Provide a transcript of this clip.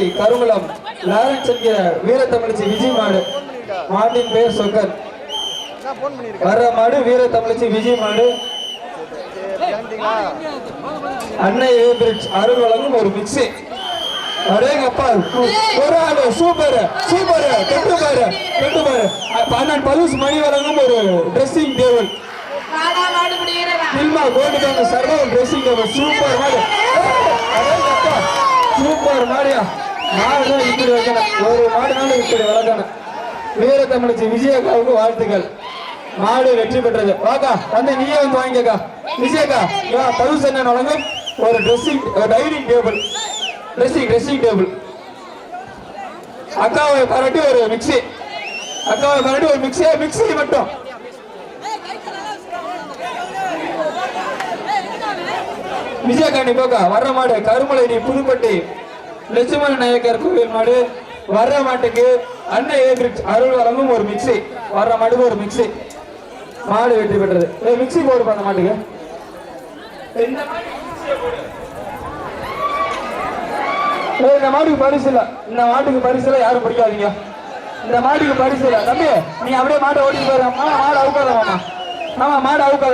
மாட்டை கருங்குளம் லாரன்ஸ் என்கிற வீரத்தமிழ்ச்சி விஜய் மாடு. மாட்டின் பெயர் சொக்கன் வர்ற மாடு வீரத்தமிழ்ச்சி விஜய் மாடு. அன்னை ஏபிரிட்ஜ் அருள் வழங்கும் ஒரு மிக்சி அடேங்கப்பா ஒரு ஆளு சூப்பர் சூப்பர் கெட்டு பாரு கெட்டு பாரு மணி வழங்கும் ஒரு dressing table gold bank dressing table super மாடு. சூப்பர் மாடியா. மாடுதான் இப்படி வைக்கணும் ஒரு மாடுனாலும் இப்படி வளர்க்கணும் வீர தமிழச்சி விஜயக்காவுக்கு வாழ்த்துக்கள். மாடு வெற்றி பெற்றது. வாக்கா வந்து நீயே வந்து வாங்கிக்கா விஜயக்கா பலுஸ் என்ன வழங்கும் ஒரு dressing dining table dressing dressing table அக்காவை பரட்டி ஒரு மிக்ஸி அக்காவை பரட்டி ஒரு மிக்ஸி மிக்ஸி மட்டும். விஜயகாண்டி போக்கா. வர்ற மாடு கருமலை நீ புதுப்பட்டி. லட்சுமண நாயக்கர் கோவில் மாடு வர்ற மாட்டுக்கு அன்னை ஏபிரிக்ஸ் அருள் வழங்கும் ஒரு மிக்ஸி. வர்ற மாட்டுக்கு ஒரு மிக்ஸி. மாடு வெற்றி பெற்றது. ஏய் மிக்ஸி போடு பண்ண மாட்டுக்கு. இந்த மாட்டுக்கு பரிசு இல்ல. இந்த மாட்டுக்கு பரிசு இல்ல யாரும் பிடிக்காதீங்க. இந்த மாட்டுக்கு பரிசு இல்ல. தம்பி நீ அப்படியே மாட்டை ஓட்டிட்டு போயிரு. மாடு அவுக்காத மாமா. ஆமா மாடு அவுக்காத.